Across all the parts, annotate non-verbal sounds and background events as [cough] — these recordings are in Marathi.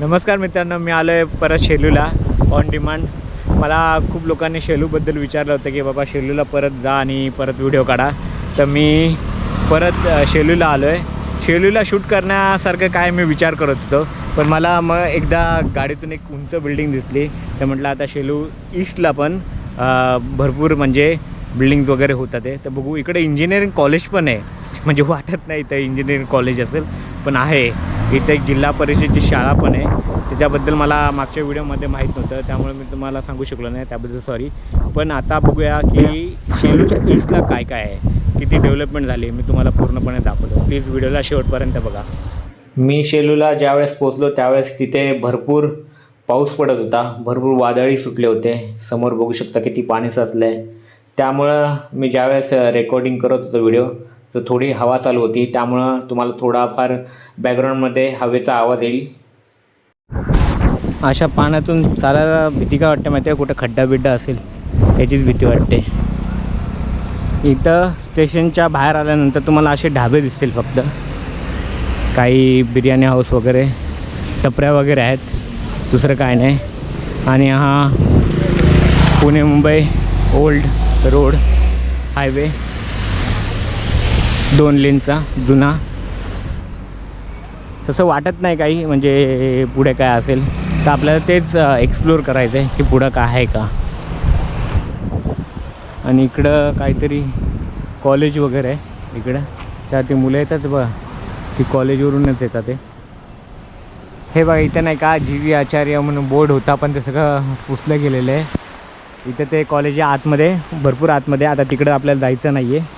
नमस्कार मित्रांनो मी आलो आहे परत शेलूला ऑन डिमांड मला खूप लोकांनी शेलूबद्दल विचारलं होतं की बाबा शेलूला परत जा आणि परत व्हिडिओ काढा. तर मी परत शेलूला आलो आहे शेलूला शूट करण्यासारखं काय मी विचार करत होतो पण मला मग एकदा गाडीतून एक उंच बिल्डिंग दिसली. तर म्हटलं आता शेलू ईस्टला पण भरपूर म्हणजे बिल्डिंग्स वगैरे होतात आहे तर बघू इकडे इंजिनिअरिंग कॉलेज पण आहे. म्हणजे वाटत नाही तर इंजिनिअरिंग कॉलेज असेल पण आहे. इथं एक जिल्हा परिषदेची शाळा पण आहे. त्याच्याबद्दल मला मागच्या व्हिडिओमध्ये माहीत नव्हतं त्यामुळे मी तुम्हाला सांगू शकलो नाही त्याबद्दल सॉरी पण आता बघूया की शेलूच्या ईस्टला काय काय आहे किती डेव्हलपमेंट झाली मी तुम्हाला पूर्णपणे दाखवतो. प्लीज व्हिडिओला शेवटपर्यंत बघा. मी शेलूला ज्यावेळेस पोचलो त्यावेळेस तिथे भरपूर पाऊस पडत होता भरपूर वादळी सुटले होते. समोर बघू शकता किती पाणी साचलं आहे त्यामुळं मी ज्यावेळेस रेकॉर्डिंग करत होतो व्हिडिओ तर थोडी हवा चालू होती. त्यामुळं तुम्हाला थोडाफार बॅकग्राऊंडमध्ये हवेचा आवाज येईल. अशा पाण्यातून चालायला भीती काय वाटते माहिती आहे कुठं खड्डा बिड्डा असेल याचीच भीती वाटते. इथं स्टेशनच्या बाहेर आल्यानंतर तुम्हाला असे ढाबे दिसतील फक्त. काही बिर्याणी हाऊस वगैरे टपऱ्या वगैरे आहेत. दुसरं काय नाही. आणि हा Pune Mumbai old road highway दोन लेनचा जुना. तसं वाटत नाही काही म्हणजे पुढे काय असेल. तर आपल्याला तेच एक्सप्लोर करायचं आहे की पुढं काय आहे का. आणि इकडं काहीतरी कॉलेज वगैरे आहे. इकडं. त्या ते मुलं येतात बघा. ती कॉलेजवरूनच येतात ते. हे बघा इथं नाही का जी व्ही आचार्य म्हणून बोर्ड होता पण ते सगळं पुसलं गेलेलं आहे. इथं ते कॉलेज आतमध्ये भरपूर आतमध्ये. आता तिकडं आपल्याला जायचं नाही आहे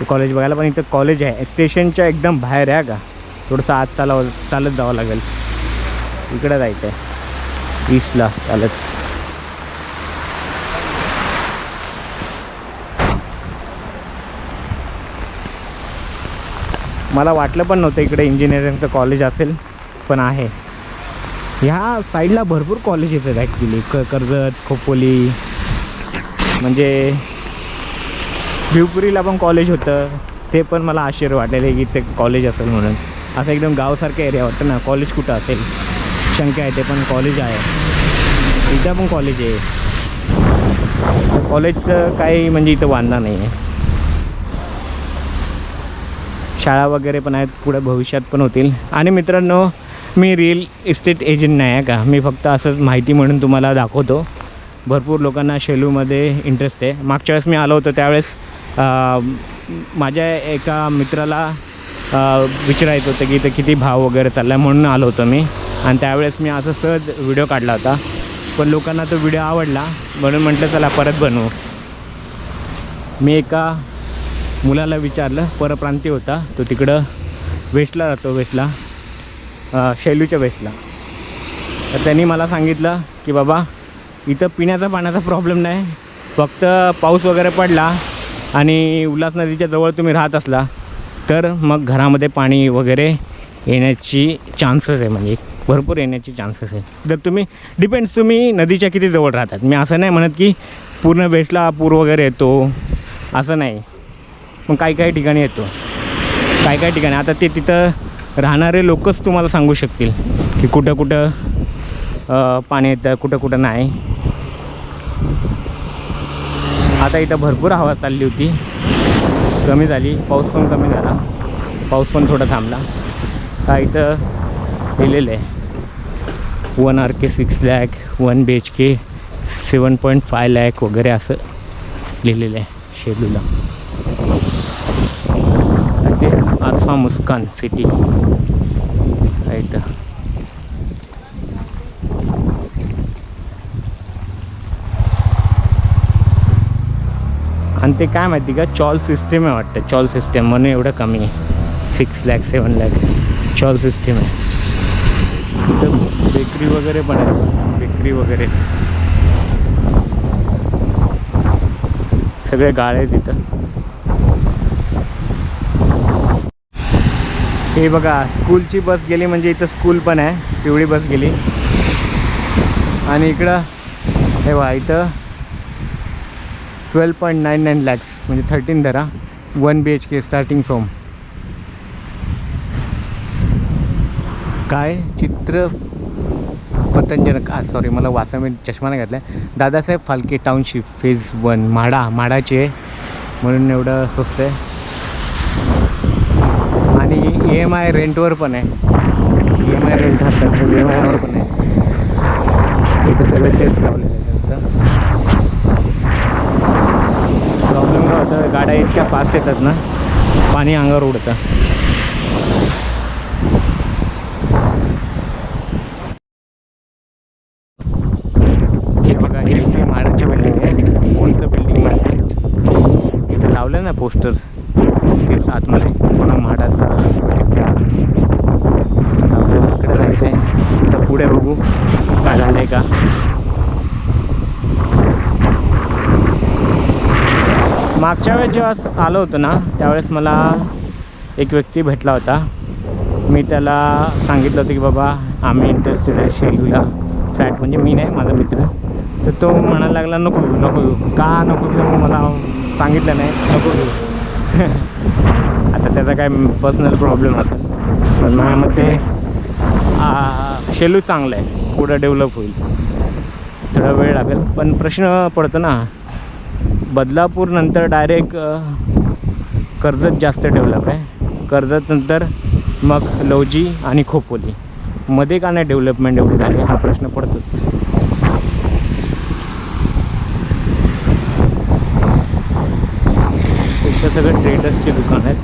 ते कॉलेज बघायला पण इथं कॉलेज आहे. स्टेशनच्या एकदम बाहेर आहे का? थोडंसं आत चालावं चालत जावं लागेल. इकडं जायचं आहे. ईस्टला चालत. मला वाटलं पण नव्हतं इकडे इंजिनिअरिंगचं कॉलेज असेल पण आहे. ह्या साईडला भरपूर कॉलेजेस आहेत ॲक्च्युली क कर्जत खोपोली म्हणजे भिवपुरीला पण कॉलेज होतं. ते पण मला आश्चर्य वाटलेलं की ते कॉलेज असेल म्हणून. असं एकदम गावसारखं एरिया वाटतं ना. कॉलेज कुठं असेल? शंका आहे ते पण कॉलेज आहे. इथं पण कॉलेज आहे. कॉलेजचं काही म्हणजे इथं बांधणार नाही आहे शाळा वगैरे पण आहेत पुढे भविष्यात पण होतील. आणि मित्रांनो मी रिअल इस्टेट एजंट नाही आहे का? मी फक्त असंच माहिती म्हणून तुम्हाला दाखवतो. भरपूर लोकांना शेलूमध्ये इंटरेस्ट आहे. मागच्या वेळेस मी आलो होतो त्यावेळेस माझ्या एका मित्राला विचारायचं होतं की इथं किती भाव वगैरे चालला आहे म्हणून आलो होतो मी. आणि त्यावेळेस मी असं सहज व्हिडिओ काढला होता. पण लोकांना तो व्हिडिओ आवडला. म्हणून म्हटलं चला परत बनवू. मी एका मुलाला विचारलं. परप्रांती होता. तो तिकडं वेस्टला राहतो वेस्टला. शैलूच्या वेस्टला. तर त्यांनी मला सांगितलं की बाबा इथं पिण्याचा पाण्याचा प्रॉब्लेम नाही. फक्त पाऊस वगैरे पडला. आणि उल्हास नदीच्या जवळ तुम्ही राहत असला तर मग घरामध्ये पाणी वगैरे येण्याची चान्सेस आहे. म्हणजे भरपूर येण्याची चान्सेस आहे. जर तुम्ही डिपेंड्स तुम्ही नदीच्या किती जवळ राहतात. मी असं नाही म्हणत की पूर्ण वेस्टला पूर वगैरे येतो. असं नाही. पण काही काही ठिकाणी येतो. काही काही ठिकाणी. आता ते तिथं राहणारे लोकच तुम्हाला सांगू शकतील की कुठं कुठं पाणी येतं कुठं कुठं नाही. आता इथं भरपूर हवा चालली होती. कमी झाली. पाऊस पण कमी झाला. पाऊस पण थोडा थांबला. हा इथं लिहिलेलं आहे. One R K six lakh one B H K seven point five lakh वगैरे असं लिहिलेलं आहे शेड्यूला ते आल्फा मुस्कान सिटी. इथं. आणि ते काय माहिती का? चॉल सिस्टीम आहे वाटतं. चॉल सिस्टीम म्हणून एवढं कमी आहे. Six lakh seven lakh chawl system आहे. इथं बेकरी वगैरे पण आहे. बेकरी वगैरे. सगळे गाळे आहेत हे बघा स्कूलची बस गेली म्हणजे इथं स्कूल पण आहे. पिवळी बस गेली. आणि इकडं हे बघा इथं twelve point nine nine lakhs म्हणजे थर्टीन धरा. One B H K starting from काय? चित्र पतंजन सॉरी मला वाचा मी चष्मा नाही घातला Dadasaheb Phalke township phase one MHADA म्हाडाची. आहे म्हणून एवढं स्वस्त आहे. आणि ई एम आय रेंटवर पण आहे. ई एम आय रेंट असतात ई एम आयवर पण आहे. इथं सगळे टेस्ट लावलेले आहेत आहे त्यांचं प्रॉब्लेम काय होतं गाड्या इतक्या फास्ट येतात ना. पाणी अंगावर उडतं. हे बघा हेच ते म्हाडाची बिल्डिंग आहे. कोणचं बिल्डिंग माहिती इथं लावलं ना पोस्टर तेच आतमध्ये पुन्हा म्हाडाचा आपल्याला इकडे जायचं आहे तर पुढे बघू. काय झालं आहे का? मागच्या वेळेस जेव्हा आलो होतो ना त्यावेळेस मला एक व्यक्ती भेटला होता. मी त्याला सांगितलं होतं की बाबा आम्ही इंटरेस्टेड आहे शेलूला. फ्लॅट म्हणजे मी नाही माझा मित्र. तर तो म्हणायला लागला नको घेऊ नको घेऊ. का नको घेऊ? मला सांगितलं नाही. नको घेऊ. [laughs] आता त्याचा काय पर्सनल प्रॉब्लेम असेल. पण माझ्या मते शेलू चांगलं आहे. पुढं डेव्हलप होईल. थोडा वेळ लागेल. पण प्रश्न पडतो ना बदलापूर नंतर डायरेक्ट कर्जत जास्त डेव्हलप आहे कर्जत नंतर मग लवजी आणि खोपोली. मध्ये का नाही डेव्हलपमेंट एवढी झाली? हा प्रश्न पडतो इथं सगळं ट्रेडर्सचे दुकान आहेत.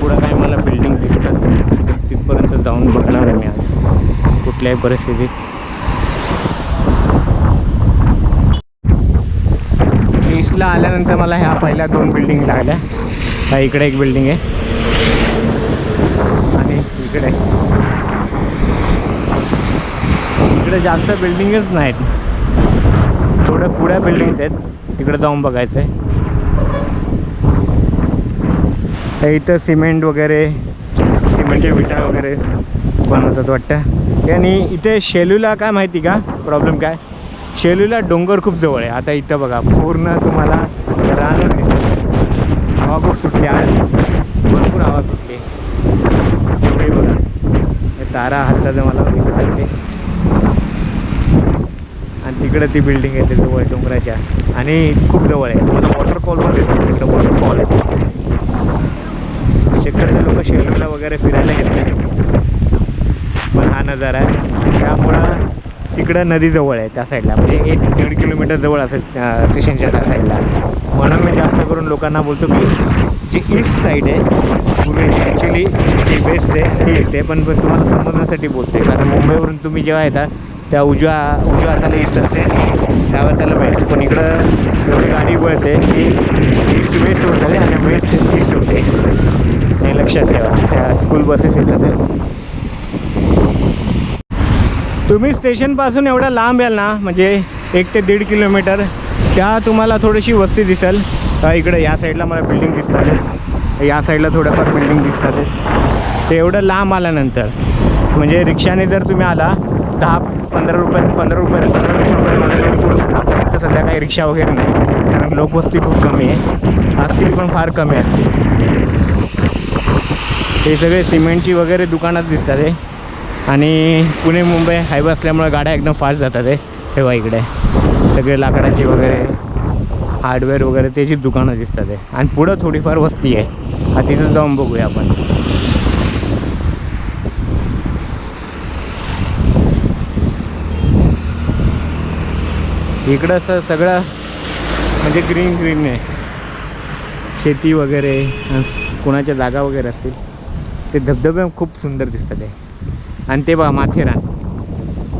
पुढं काय मला बिल्डिंग दिसतात. तिथपर्यंत जाऊन बघणार आहे मी आज. कुठल्याही परिस्थितीत. ईस्टला आल्यानंतर मला ह्या पहिल्या दोन बिल्डिंग लागल्या. ह्या इकडे एक बिल्डिंग आहे. आणि इकडे. इकडे जास्त बिल्डिंगच नाहीत. थोड्या पुढ्या बिल्डिंग्स आहेत. तिकडे जाऊन बघायचं आहे तर इथं सिमेंट वगैरे सिमेंटच्या विटा वगैरे बनवतात वाटतं. आणि इथे शेलूला काय माहिती का? प्रॉब्लेम काय? शेलूला डोंगर खूप जवळ आहे. आता इथं बघा पूर्ण तुम्हाला रानच दिसतं हवा खूप सुटली आज. भरपूर हवा सुटली. एवढे बघा. हे तारा हाताचं मला इकडं आणि तिकडं ती बिल्डिंग आहे जवळ डोंगराच्या. आणि खूप जवळ आहे. तुम्हाला वॉटरफॉल पण दिसतो तिकडं वॉटरफॉल आहे. शेकडचे लोक शेलूला वगैरे फिरायला गेले पण हा नजारा आहे. त्यामुळं तिकडं नदी जवळ आहे त्या साईडला म्हणजे एक दीड किलोमीटर जवळ असेल स्टेशनच्या त्या साईडला म्हणून मी जास्त करून लोकांना बोलतो की जी ईस्ट साईड आहे पुणे ॲक्च्युली जी बेस्ट आहे ईस्ट आहे. पण पण तुम्हाला समजण्यासाठी बोलते कारण मुंबईवरून तुम्ही जेव्हा येता त्या उजव्या उजव्या हाताला ईस्ट असते त्यावर त्याला वेस्ट पण इकडं एवढी गाडी वळते की ईस्ट वेस्ट होते आणि वेस्ट ईस्ट होते. हे लक्षात ठेवा. त्या स्कूल बसेस येतात. तुम्ही स्टेशनपासून एवढा लांब याल ना म्हणजे एक ते दीड किलोमीटर त्या तुम्हाला थोडीशी वस्ती दिसेल. इकडे या साईडला मला बिल्डिंग दिसतात या साईडला थोड्याफार बिल्डिंग दिसतात ते एवढं लांब आल्यानंतर म्हणजे रिक्षाने जर तुम्ही आला दहा पंधरा रुपये पंधरा रुपये पंधरा वीस रुपये तर सध्या काही रिक्षा वगैरे नाही. कारण लोकवस्ती खूप कमी आहे. असतील पण फार कमी असतील. हे सगळे सिमेंटची वगैरे दुकानात दिसतात आहे आणि पुणे मुंबई हायवे असल्यामुळे गाड्या एकदम फास्ट जातात आहे तेव्हा इकडे. सगळे लाकडाची वगैरे हार्डवेअर वगैरे त्याची दुकानं दिसतात आहे आणि पुढं थोडीफार वस्ती आहे. हा तिथं जाऊन बघूया आपण. इकडं असं सगळं म्हणजे ग्रीन ग्रीन आहे. शेती वगैरे कुणाच्या कोणाच्या जागा वगैरे असतील ते धबधबे खूप सुंदर दिसतात आहे आणि ते बघा माथेरान.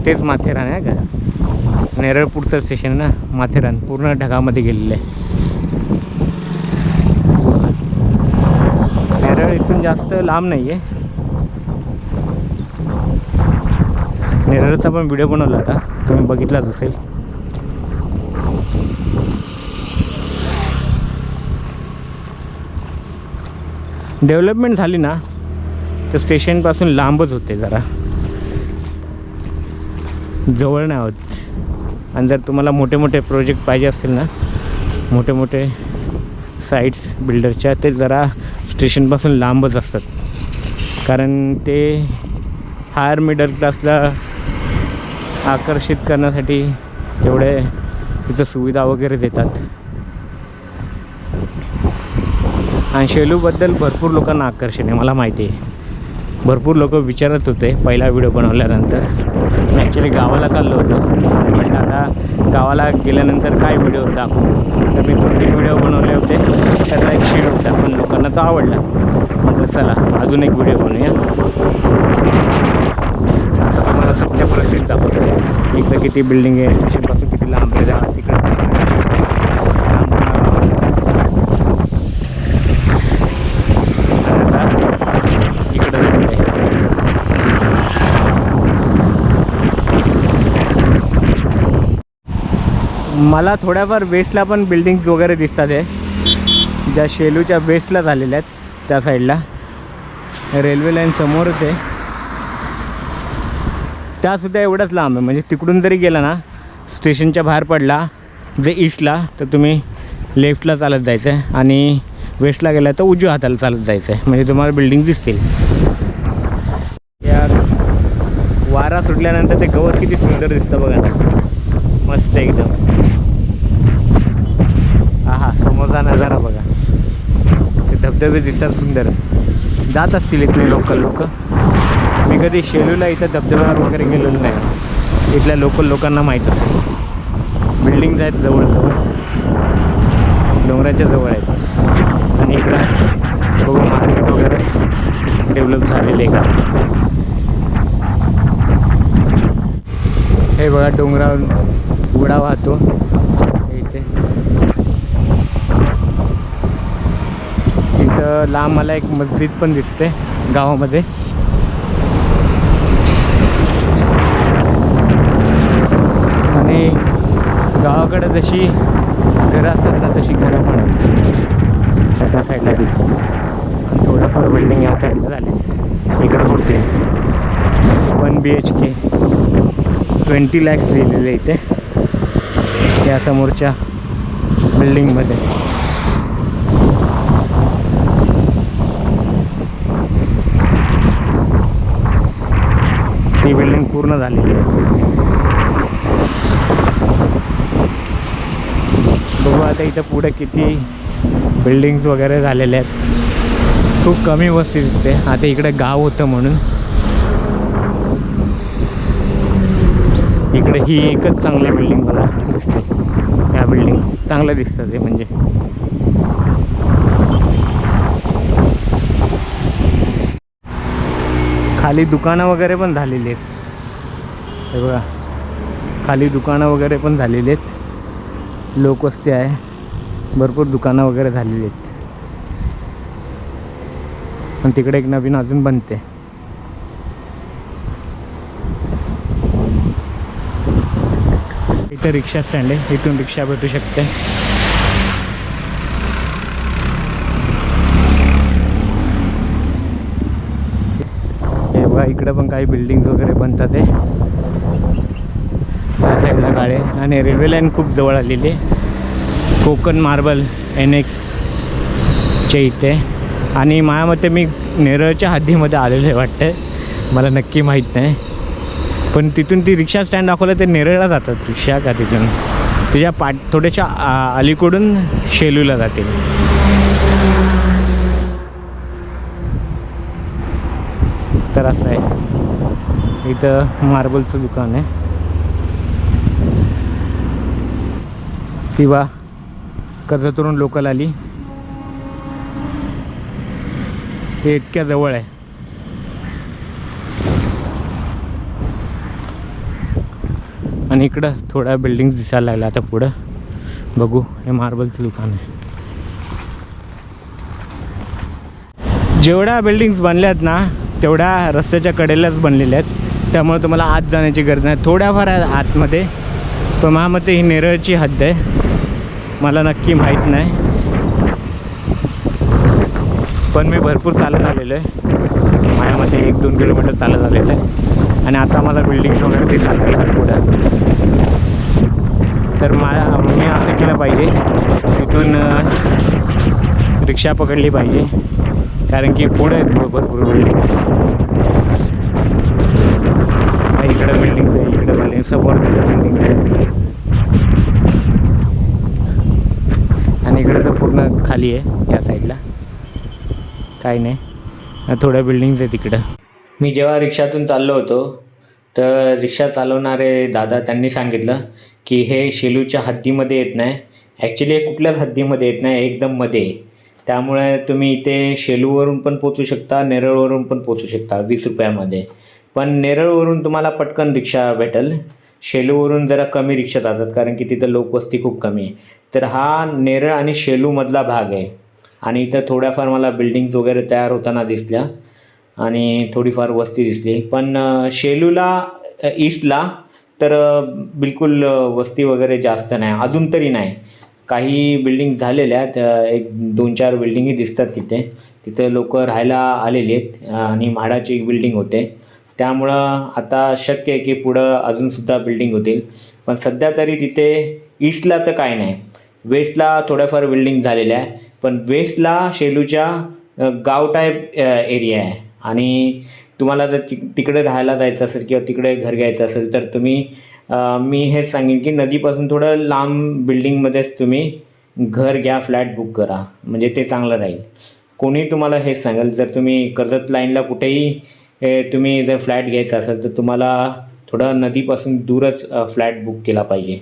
तेच माथेरान आहे का नेरळ पुढचं स्टेशन ना माथेरान. पूर्ण ढगामध्ये गेलेलं आहे. नेरळ इथून जास्त लांब नाही आहे नेरळचा पण व्हिडिओ बनवला होता. तुम्ही बघितलाच असेल. डेव्हलपमेंट झाली ना. तर स्टेशनपासून लांबच होते जरा. जवळ नाही होत. आणि जर तुम्हाला मोठे मोठे प्रोजेक्ट पाहिजे असतील ना मोठे मोठे साईट्स बिल्डरच्या ते जरा स्टेशनपासून लांबच असतात. कारण ते हायर मिडल क्लासला आकर्षित करण्यासाठी तेवढे तिथं सुविधा वगैरे देतात. आणि शेलूबद्दल भरपूर लोकांना आकर्षण आहे मला माहिती आहे. भरपूर लोक विचारत होते पहिला व्हिडिओ बनवल्यानंतर. मी ॲक्च्युली गावाला चाललो होतो. म्हटलं आता गावाला गेल्यानंतर काय व्हिडिओ दाखवू? तर मी दोन तीन व्हिडिओ बनवले होते. त्यातला एक शेड होता पण लोकांना तो आवडला. म्हटलं चला अजून एक व्हिडिओ बनवूया. आता तुम्हाला सगळ्या परिस्थिती दाखवतो इकडं किती बिल्डिंग आहे स्टेशनपासून किती लांब आहे जा तिकडं लांब आणि आता इकडं जायचं आहे मला थोड्याफार वेस्टला पण बिल्डिंग्स वगैरे दिसतात आहे ज्या शेलूच्या वेस्टला झालेल्या आहेत त्या साईडला रेल्वे लाईन समोरच आहे. त्यासुद्धा एवढंच लांब आहे. म्हणजे तिकडून जरी गेला ना स्टेशनच्या बाहेर पडला जे ईस्टला तर तुम्ही लेफ्टला चालत जायचं आहे आणि वेस्टला गेला तर उजव्या हाताला चालत जायचं आहे म्हणजे तुम्हाला बिल्डिंग दिसतील. यार वारा सुटल्यानंतर ते गवत किती सुंदर दिसतं बघा ना. मस्त एकदम हा हा समोरचा नजारा बघा धबधबे दिसतात सुंदर. जात असतील इथले लोकल लोक. मी कधी शेलूला इथं धबधब्यावर वगैरे गेलेलो नाही. इथल्या लोकल लोकांना माहीत असेल. बिल्डिंग्ज आहेत जवळजवळ डोंगराच्या जवळ आहेत. आणि इकडं बघू मार्केट वगैरे डेव्हलप झालेले आहे का? हे बघा डोंगरावर उघडा वाहतो. इथे. इथं लांब मला एक मस्जिद पण दिसते गावामध्ये. आणि गावाकडं जशी घरं असतात ना तशी घरं पण आहेत. त्या साईडला तिथे आणि थोडंफार बिल्डिंग या साईडला झाले इकडं होते one B H K twenty lakhs लिहिलेले इथे. या समोरच्या बिल्डिंगमध्ये ती बिल्डिंग पूर्ण झालेली आहे. बघू आता इथं पुढे किती बिल्डिंग्स वगैरे झालेले आहेत. खूप कमी वस्ती दिसते. आता इकडे गाव होतं म्हणून. इकडे ही एकच चांगली बिल्डिंग मला दिसते. ह्या बिल्डिंग चांगल्या दिसतात ते म्हणजे. खाली दुकानं वगैरे पण झालेली आहेत. हे बघा. खाली दुकानं वगैरे पण झालेली आहेत. लोकवस्ती आहे. भरपूर दुकानं वगैरे झालेली आहेत. पण तिकडे एक नवीन अजून बनते. इथं रिक्षा स्टँड आहे. इथून रिक्षा भेटू शकते. बघा इकडे पण काही बिल्डिंग्स वगैरे बनतात आहे त्या साईडला काळे आणि रेल्वे लाईन खूप जवळ आलेली आहे. कोकण मार्बल एन एक्सच्या इथे. आणि माझ्या मते मी नेरळच्या हद्दीमध्ये आलेलो आहे वाटतं मला नक्की माहीत नाही. पण तिथून ती रिक्षा स्टँड दाखवलं ते नेरळला जातात रिक्षा का तिथून? तिच्या पाट थोड्याशा अलीकडून शेलूला जातील. तर असं आहे. इथं मार्बलचं दुकान आहे. ती बा कर्जतवरून लोकल आली. ते इतक्या जवळ आहे. आणि इकडं थोड्या बिल्डिंग्स दिसायला लागल्या आता पुढं. बघू हे मार्बलचं दुकान आहे. जेवढ्या बिल्डिंग्स बनल्यात ना तेवढ्या रस्त्याच्या कडेलाच बनलेल्या आहेत. त्यामुळे तुम्हाला आत जाण्याची गरज नाही. थोड्याफार आहे आतमध्ये पण महामते ही नेरळची हद्द आहे. मला नक्की माहीत नाही. पण मी भरपूर चालत आलेलो आहे. मायामध्ये एक दोन किलोमीटर चालत आलेलं आहे. आणि आता मला बिल्डिंग वगैरे ते चालतात पुढं. तर मा मी असं केलं पाहिजे. तिथून रिक्षा पकडली पाहिजे. कारण की पुढे आहेत भरपूर बिल्डिंग इकडे इकडे बिल्डिंग्स आहे इकडे बिल्डिंग समोर तिकडे बिल्डिंग्स आहे आणि इकडे तर पूर्ण खाली आहे या साईडला काही नाही. थोड्या बिल्डिंग्स आहे तिकडं मी जेव्हा रिक्षातून चाललो होतो तर रिक्षा चालवणारे दादा त्यांनी सांगितलं की हे शेलूच्या हद्दीमध्ये येत नाही. ॲक्च्युली हे कुठल्याच हद्दीमध्ये येत नाही एकदम मध्ये. आहे. त्यामुळे तुम्ही इथे शेलूवरून पण पोचू शकता नेरळवरून पण पोचू शकता वीस रुपयामध्ये. पण नेरळवरून तुम्हाला पटकन रिक्षा भेटेल. शेलूवरून जरा कमी रिक्षा जातात कारण की तिथं लोकवस्ती खूप कमी आहे. तर हा नेरळ आणि शेलूमधला भाग आहे. आणि इथं थोड्याफार मला बिल्डिंग्स वगैरे तयार होताना दिसल्या आणि थोडीफार वस्ती दिसली. पण शेलूला ईस्टला तर बिलकुल वस्ती वगैरे जास्त नाही. अजून तरी नाही. काही बिल्डिंग झालेल्या आहेत. एक दोन चार बिल्डिंगी दिसतात तिथे. तिथे लोक राहायला आलेली आहेत. आणि म्हाडाची एक बिल्डिंग होते. त्यामुळं आता शक्य आहे की पुढं अजूनसुद्धा बिल्डिंग होतील. पण सध्या तरी तिथे ईस्टला तर काय नाही. वेस्टला थोड्याफार बिल्डिंग झालेल्या आहे पण वेस्टला शेलूच्या गाव टाईप एरिया आहे. आणि तुम्हाला जर तिक तिकडे राहायला जायचं असेल किंवा तिकडे घर घ्यायचं असेल तर तुम्ही मी हेच सांगेन की नदीपासून थोडं लांब बिल्डिंगमध्येच तुम्ही घर घ्या फ्लॅट बुक करा. म्हणजे ते चांगलं राहील. कोणी तुम्हाला हेच सांगेल जर तुम्ही कर्जत लाईनला कुठेही हे तुम्ही जर फ्लॅट घ्यायचा असेल तर तुम्हाला थोडं नदीपासून दूरच फ्लॅट बुक केला पाहिजे.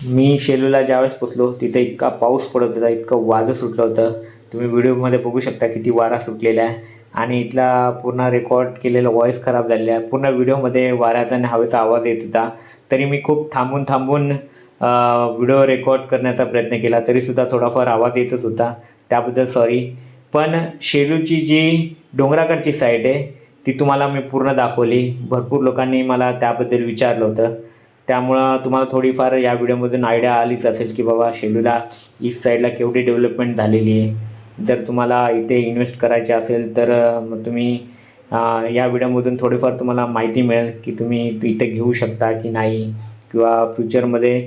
मी शेलूला ज्यावेळेस पोचलो तिथे इतका पाऊस पडत होता इतकं वाजं सुटलं होतं. तुम्ही व्हिडिओमध्ये बघू शकता किती वारा सुटलेला आहे. आणि इथला पूर्ण रेकॉर्ड केलेला व्हॉईस खराब झालेला आहे. पूर्ण व्हिडिओमध्ये वाऱ्याचा आणि हवेचा आवाज येत होता. तरी मी खूप थांबून थांबून व्हिडिओ रेकॉर्ड करण्याचा प्रयत्न केला. तरीसुद्धा थोडाफार आवाज येतच होता. त्याबद्दल सॉरी पण शेलूची जी डोंगराकडची साईड आहे ती तुम्हाला मी पूर्ण दाखवली. भरपूर लोकांनी मला त्याबद्दल विचारलं होतं. त्यामुळं तुम्हाला थोडीफार या व्हिडिओमधून आयडिया आलीच असेल की बाबा शेलूला ईस्ट साईडला केवढी डेव्हलपमेंट झालेली आहे. जर तुम्हाला इथे इन्व्हेस्ट करायचे असेल तर मग तुम्ही या व्हिडिओमधून थोडीफार तुम्हाला माहिती मिळेल की तुम्ही इथे घेऊ शकता की नाही किंवा फ्युचरमध्ये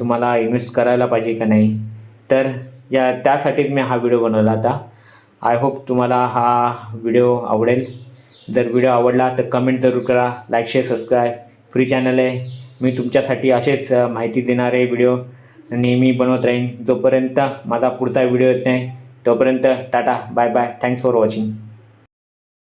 तुम्हाला इन्व्हेस्ट करायला पाहिजे का नाही. तर या त्यासाठीच मी हा व्हिडिओ बनवला होता. आय होप तुम्हाला हा व्हिडिओ आवडेल. जर व्हिडिओ आवडला तर कमेंट जरूर करा like share subscribe free channel आहे. मी तुमच्यासाठी असेच माहिती देणारे व्हिडिओ नेहमी बनवत राहीन. जोपर्यंत माझा पुढचा व्हिडिओ येत नाही तोपर्यंत tata bye bye. Thanks for watching